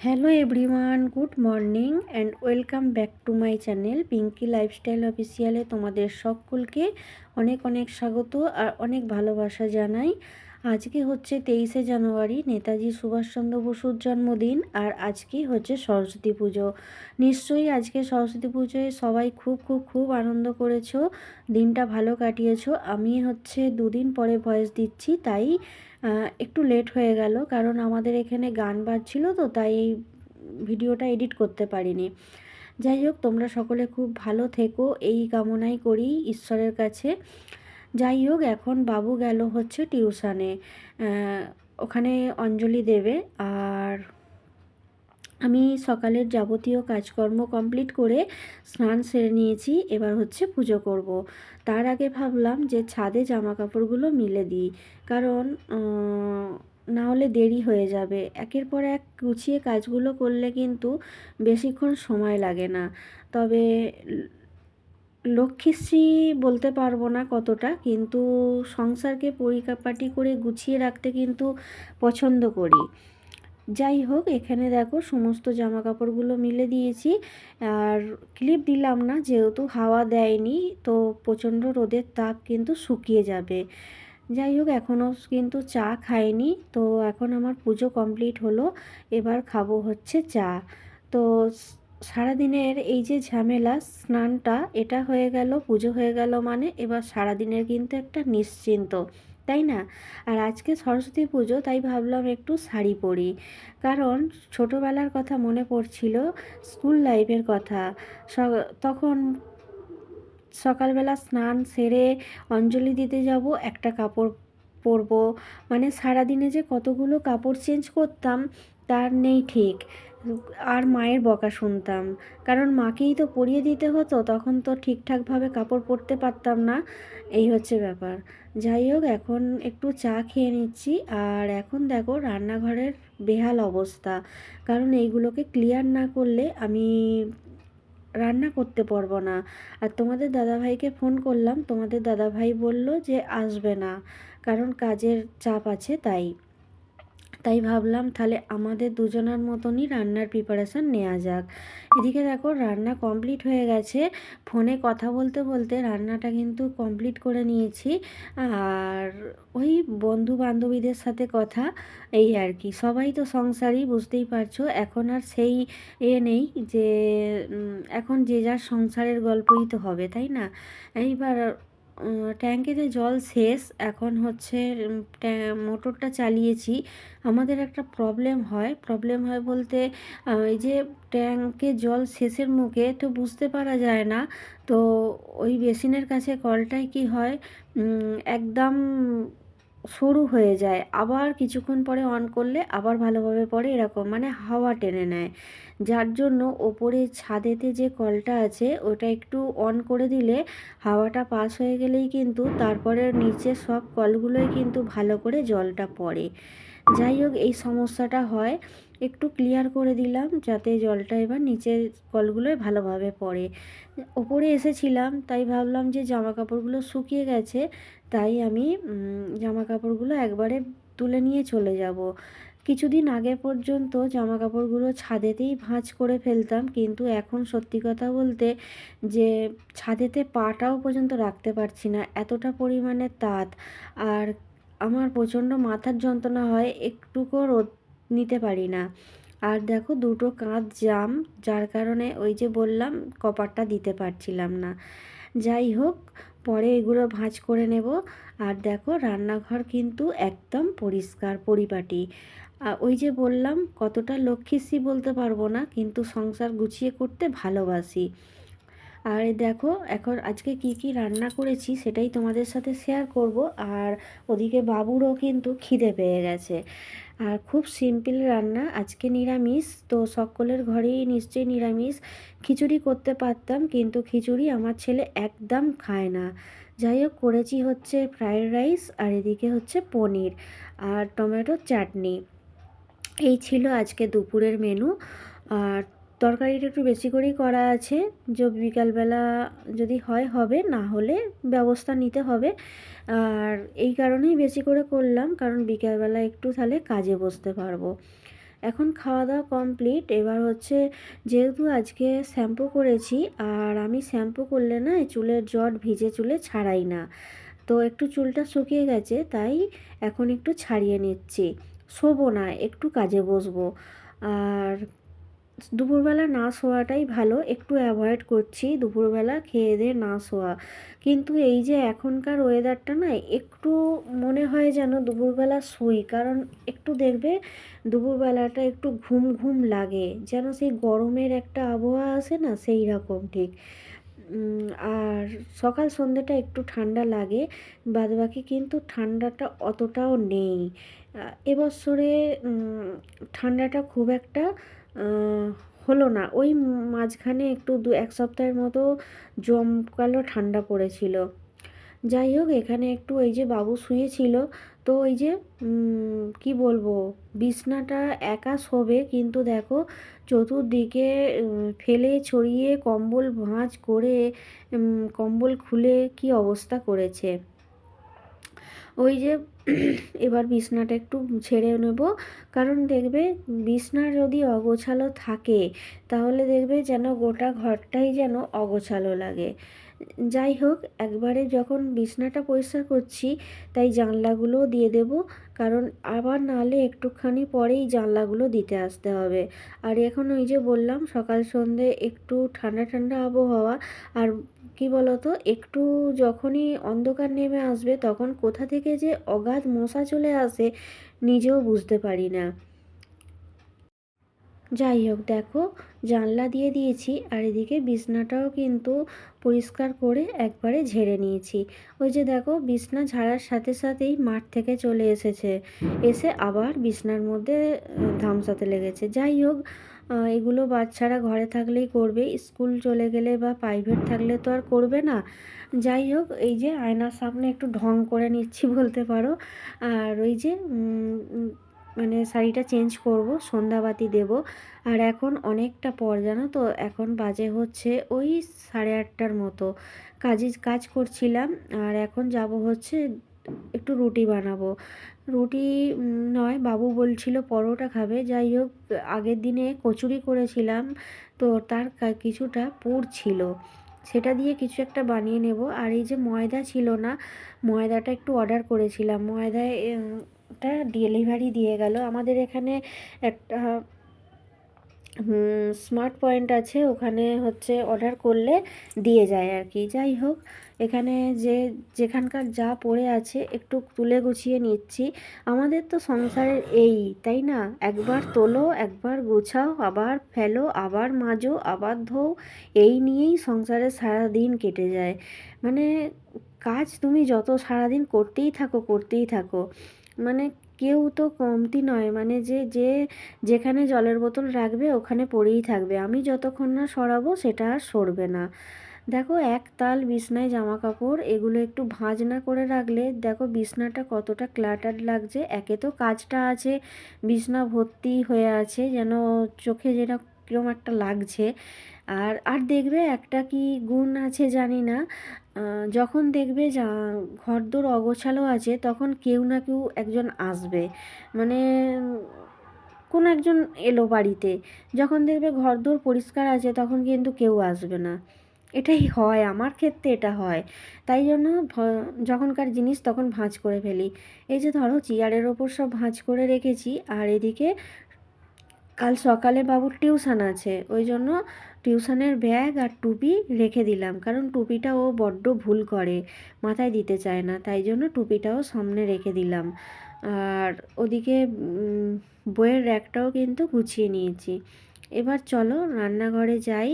Hello everyone good morning and welcome back to my channel Pinky lifestyle অফিসিয়ালে তোমাদের সকলকে অনেক অনেক স্বাগত আর অনেক ভালোবাসা জানাই। আজকে হচ্ছে তেইশে জানুয়ারি, নেতাজি সুভাষচন্দ্র বসুর জন্মদিন আর আজকে হচ্ছে সরস্বতী পুজো। নিশ্চয়ই আজকে সরস্বতী পুজোয় সবাই খুব খুব খুব আনন্দ করেছ, দিনটা ভালো কাটিয়েছো। আমি হচ্ছে দুদিন পরে ভয়েস দিচ্ছি, তাই একটু লেট হয়ে গেল কারণ আমাদের এখানে গান বাজছিল তো, তাই এই ভিডিওটা এডিট করতে পারিনি। যাই হোক, তোমরা সকলে খুব ভালো থেকো, এই কামনাই করি ঈশ্বরের কাছে। যাই হোক এখন বাবু গেল হচ্ছে টিউশানে। ওখানে অঞ্জলি দেবে। আর আমি সকালের যাবতীয় কাজকর্ম কমপ্লিট করে স্নান সেরে নিয়েছি। এবার হচ্ছে পুজো করব। তার আগে ভাবলাম যে ছাদে জামা কাপড়গুলো মিলে দিই। কারণ না হলে দেরি হয়ে যাবে। একের পর এক গুছিয়ে কাজগুলো করলে কিন্তু বেশিক্ষণ সময় লাগে না। তবে লক্ষ্মীশ্রী বলতে পারব না কতটা, কিন্তু সংসারকে পরিকাপাটি করে গুছিয়ে রাখতে কিন্তু পছন্দ করি। যাই হোক, এখানে দেখো সমস্ত জামা কাপড়গুলো মিলে দিয়েছি। আর ক্লিপ দিলাম না, যেহেতু হাওয়া দেয়নি, তো প্রচণ্ড রোদের তাপ কিন্তু শুকিয়ে যাবে। যাই হোক, এখনও কিন্তু চা খাইনি, তো এখন আমার পুজো কমপ্লিট হলো। এবার খাব হচ্ছে চা। তো সারাদিনের এই যে ঝামেলা, স্নানটা, এটা হয়ে গেল, পুজো হয়ে গেল মানে এবার সারাদিনের কিন্তু একটা নিশ্চিন্ত, তাই না? আর আজকে সরস্বতী পুজো, তাই ভাবলাম একটু শাড়ি পরি। কারণ ছোটোবেলার কথা মনে পড়ছিল, স্কুল লাইফের কথা। তখন সকালবেলা স্নান সেরে অঞ্জলি দিতে যাব, একটা কাপড় পরবো। মানে সারাদিনে যে কতগুলো কাপড় চেঞ্জ করতাম, তার নেই ঠিক। আর মায়ের বকা শুনতাম। কারণ মাকেই তো পরিয়ে দিতে হতো, তখন তো ঠিকঠাকভাবে কাপড় পরতে পারতাম না। এই হচ্ছে ব্যাপার। যাই হোক, এখন একটু চা খেয়ে নিচ্ছি। আর এখন দেখো, রান্নাঘরের বেহাল অবস্থা। কারণ এইগুলোকে ক্লিয়ার না করলে আমি রান্না করতে পারব না। আর তোমাদের দাদাভাইকে ফোন করলাম। তোমাদের দাদাভাই বলল যে আসবে না। কারণ কাজের চাপ আছে, তাই। তাই ভাবলাম তাহলে আমাদের দুজনার মতনই রান্নার প্রিপারেশান নেওয়া যাক। এদিকে দেখো রান্না কমপ্লিট হয়ে গেছে। ফোনে কথা বলতে বলতে রান্নাটা কিন্তু কমপ্লিট করে নিয়েছি। আর ওই বন্ধু বান্ধবীদের সাথে কথা, এই আর কি। সবাই তো সংসারই বুঝতেই পারছ। এখন আর সেই এ নেই যে এখন যে যার সংসারের গল্পই তো হবে, তাই না? এইবার ট্যাঙ্কিতে জল শেষ, এখন হচ্ছে মোটরটা চালিয়েছি। আমাদের একটা প্রবলেম হয়। প্রবলেম হয় বলতে এই যে ট্যাঙ্কে জল শেষের মুখে তো বুঝতে পারা যায় না। তো ওই বেসিনের কাছে কলটায় কি হয়? একদম সরু হয়ে যায়। আবার কিছুক্ষণ পরে অন করলে আবার ভালোভাবে পড়ে এরকম মানে হাওয়া টেনে নেয়। যার জন্য ওপরে ছাদেতে যে কলটা আছে, ওটা একটু অন করে দিলে হাওয়াটা পাস হয়ে গেলেই কিন্তু তারপরে নিচে সব কলগুলোই কিন্তু ভালো করে জলটা পড়ে। যাই হোক, এই সমস্যাটা হয়। একটু ক্লিয়ার করে দিলাম যাতে জলটা এবার নিচের কলগুলোয় ভালোভাবে পড়ে। ওপরে এসেছিলাম, তাই ভাবলাম যে জামা কাপড়গুলো শুকিয়ে গেছে, তাই আমি জামা কাপড়গুলো একবারে তুলে নিয়ে চলে যাব। কিছুদিন আগে পর্যন্ত জামা কাপড়গুলো ছাদেতেই ভাঁজ করে ফেলতাম, কিন্তু এখন সত্যি কথা বলতে যে ছাদেতে পাটাও পর্যন্ত রাখতে পারছি না, এতটা পরিমাণে তাঁত। আর আমার প্রচণ্ড মাথার যন্ত্রণা হয়, একটুকু রোদ নিতে পারি না। আর দেখো, দুটো কাঁধ জাম, যার কারণে ওই যে বললাম, কপারটা দিতে পারছিলাম না। যাই হোক, পরে এগুলো ভাঁজ করে নেব। আর দেখো, রান্নাঘর কিন্তু একদম পরিষ্কার পরিপাটি। ওই যে বললাম, কতটা লক্ষ্মীশ্রী বলতে পারব না, কিন্তু সংসার গুছিয়ে করতে ভালোবাসি। আর দেখো, এখন আজকে কি কি রান্না করেছি সেটাই তোমাদের সাথে শেয়ার করব। আর ওদিকে বাবুরও কিন্তু খিদে পেয়ে গেছে। আর খুব সিম্পল রান্না, আজকে নিরামিষ। তো সকলের ঘরেই নিশ্চয়ই নিরামিষ। খিচুড়ি করতে পারতাম, কিন্তু খিচুড়ি আমার ছেলে একদম খায় না। যাই হোক, করেছি হচ্ছে ফ্রায়েড রাইস আর এদিকে হচ্ছে পনির আর টমেটো চাটনি। এই ছিল আজকে দুপুরের মেনু আর তরকারিটা একটু বেশি করেই করা আছে। যে বিকালবেলা যদি হয়, হবে, না হলে ব্যবস্থা নিতে হবে। আর এই কারণেই বেশি করে করলাম, কারণ বিকালবেলা একটু তাহলে কাজে বসতে পারব। এখন খাওয়া দাওয়া কমপ্লিট এবার হচ্ছে যেহেতু আজকে শ্যাম্পু করেছি, আর আমি শ্যাম্পু করলে না চুলের জট ভিজে চুলে ছাড়াই না। তো একটু চুলটা শুকিয়ে গেছে, তাই এখন একটু ছাড়িয়ে নিচ্ছি। শোবো না, একটু কাজে বসবো। আর দুপুরবেলা না শোয়াটাই ভালো, একটু অ্যাভয়েড করছি দুপুরবেলা খেয়ে দিয়ে না শোয়া। কিন্তু এই যে এখনকার ওয়েদারটা না, একটু মনে হয় যেন দুপুরবেলা শুই, কারণ একটু দেখবে দুপুরবেলাটা একটু ঘুম ঘুম লাগে, যেন সেই গরমের একটা আবহাওয়া আসে না, সেই রকম ঠিক। আর সকাল সন্ধ্যেটা একটু ঠান্ডা লাগে, বাদবাকি কিন্তু ঠান্ডাটা অতটাও নেই। এবছরে ঠান্ডাটা খুব একটা হলো না। ওই মাঝখানে একটু দু, এক সপ্তাহের মতো জমকালো ঠান্ডা পড়েছিল। যাই হোক, এখানে একটু ওই যে বাবু শুয়েছিল। তো ওই যে কি বলব, বিছনাটা একা শোবে, কিন্তু দেখো চতুর্দিকে ফেলে ছড়িয়ে কম্বল ভাঁজ করে কম্বল খুলে কি অবস্থা করেছে। ওই যে এবার বিছনাটা একটু ছেড়ে নেব। কারণ দেখবে বিছনা যদি অগোছালো থাকে, তাহলে দেখবে যেন গোটা ঘরটাই যেন অগোছালো লাগে। যাই হোক, একবারে যখন বিছনাটা পরিষ্কার করছি, তাই জানলাগুলোও দিয়ে দেব। কারণ আবার নাহলে একটুখানি পরেই জানলাগুলো দিতে আসতে হবে। আর এখন ওই যে বললাম, সকাল সন্ধে একটু ঠান্ডা ঠান্ডা আবহাওয়া, আর কি বলতো? একটু যখনই অন্ধকার নেমে আসবে তখন কোথা থেকে যে অগাধ মশা চলে আসে নিজেও বুঝতে পারি না। যাই হোক, দেখো, জানলা দিয়ে দিয়েছি আর এদিকে বিছনাটাও কিন্তু পরিষ্কার করে একবারে ঝেড়ে নিয়েছি। ওই যে দেখো, বিছনা ঝাড়ার সাথে সাথেই মাঠ থেকে চলে এসেছে। এসে আবার বিছনার মধ্যে ধামসাতে লেগেছে। যাই হোক এগুলো বাচ্চারা ঘরে থাকলেই করবে। স্কুল চলে গেলে বা প্রাইভেট থাকলে তো আর করবে না। যাই হোক, এই যে আয়নার সামনে একটু ঢং করে নিচ্ছি বলতে পারো। আর ওই যে মানে শাড়িটা চেঞ্জ করব, সন্ধ্যাবাতি দেব। আর এখন অনেকটা পর, জানো তো? এখন বাজে হচ্ছে ওই সাড়ে আটটার মতো। কাজে, কাজ করছিলাম, আর এখন যাব হচ্ছে একটু রুটি বানাবো। রুটি নয়, বাবু বলছিল পরোটা খাবে। যাই হোক, আগের দিনে কচুরি করেছিলাম, তো তার কিছুটা পুর ছিল। সেটা দিয়ে কিছু একটা বানিয়ে নেব। আর এই যে ময়দা ছিল না, ময়দাটা একটু অর্ডার করেছিলাম। ময়দায় টা ডেলিভারি দিয়ে গেল। আমাদের এখানে একটা স্মার্ট পয়েন্ট আছে, ওখানে হচ্ছে অর্ডার করলে দিয়ে যায় আর কি। যাই হোক, এখানে যে, যেখানকার যা পড়ে আছে একটু তুলে গুছিয়ে নিচ্ছি। আমাদের তো সংসারের এই, তাই না? একবার তোলো, একবার গুছাও, আবার ফেলো, আবার মাজো, আবার ধো এই নিয়েই সংসারে সারা দিন কেটে যায়। মানে কাজ তুমি যত সারাদিন করতেই থাকো করতেই থাকো। মানে কেউ তো কমতি নয়। মানে যে যে যেখানে জলের বোতল রাখবে, ওখানে পড়েই থাকবে। আমি যতক্ষণ না সরাবো, সেটা আর সরবে না। দেখো, এক তাল বিছনায় জামা কাপড় এগুলো একটু ভাঁজ না করে রাখলে, দেখো বিছনাটা কতটা ক্লাটার লাগছে। একে তো কাজটা আছে, বিছনা ভর্তি হয়ে আছে, যেন চোখে যেটা কীরকম একটা লাগছে। আর আর দেখবে একটা কি গুণ আছে জানি না। যখন দেখবে যা, ঘরদোর অগোছালো আছে, তখন কেউ না কেউ একজন আসবে। মানে কোনো একজন এলো বাড়িতে। যখন দেখবে ঘরদোর পরিষ্কার আছে, তখন কিন্তু কেউ আসবে না। এটাই হয়, আমার ক্ষেত্রে এটা হয়। তাই জন্য যখনকার জিনিস তখন ভাঁজ করে ফেলি। এই যে ধরো, চেয়ারের ওপর সব ভাঁজ করে রেখেছি, আর এদিকে কাল সকালে বাবুর টিউশন আছে, ওই জন্য টিউশনের ব্যাগ আর টুপি রেখে দিলাম, কারণ টুপিটা ও বড্ড ভুল করে, মাথায় দিতে চায় না, তাই জন্য টুপিটাও সামনে রেখে দিলাম। আর ওদিকে বইয়ের র্যাকটাও কিন্তু গুছিয়ে নিয়েছি। এবার চলো রান্নাঘরে যাই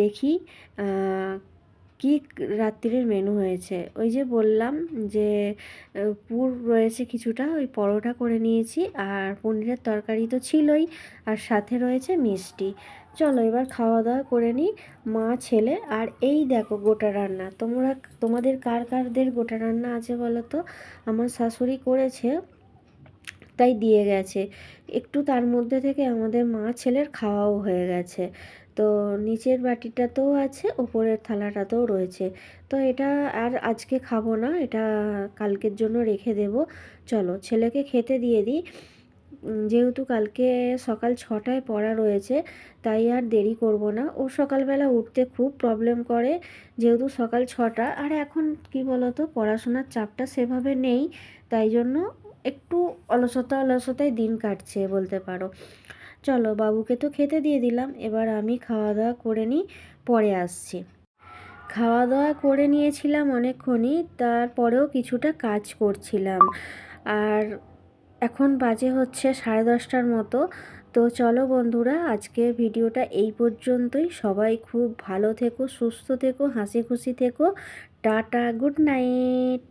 দেখি কী রাত্রির মেনু হয়েছে? ওই যে বললাম যে পুর রয়েছে কিছুটা, ওই পরোটা করে নিয়েছি, আর পনিরের তরকারি তো ছিলই, আর সাথে রয়েছে মিষ্টি। চলো এবার খাওয়া দাওয়া করে নিই, মা, ছেলে, আর এই দেখো গোটা রান্না। তোমরা, তোমাদের কার কারদের গোটা রান্না আছে বলো তো? আমার শাশুড়ি করেছে, তাই দিয়ে গেছে। একটু তার মধ্যে থেকে আমাদের মা, ছেলের খাওয়াও হয়ে গেছে। তো নিচের বাটিটাতেও আছে, ওপরের থালাটাতেও রয়েছে। তো এটা আর আজকে খাব না, এটা কালকের জন্য রেখে দেব। চলো, ছেলেকে খেতে দিয়ে দিই। যেহেতু কালকে সকাল ছটায় পড়া রয়েছে, তাই আর দেরি করব না। ও সকালবেলা উঠতে খুব প্রবলেম করে, যেহেতু সকাল ছটা। আর এখন কি বলতো, পড়াশোনার চাপটা সেভাবে নেই, তাই জন্য একটু অলসতা অলসতায় দিন কাটছে বলতে পারো। চলো বাবুকে তো খেতে দিয়ে দিলাম, এবার আমি খাওয়া দাওয়া করে নিই, পরে আসছি। খাওয়া দাওয়া করে নিয়েছিলাম অনেকক্ষণই, তারপরেও কিছুটা কাজ করছিলাম। আর এখন বাজে হচ্ছে সাড়ে দশটার মতো, তো চলো বন্ধুরা আজকের ভিডিওটা এই পর্যন্তই। সবাই খুব ভালো থেকো, সুস্থ থেকো, হাসি খুশি থেকো। Tata, good night.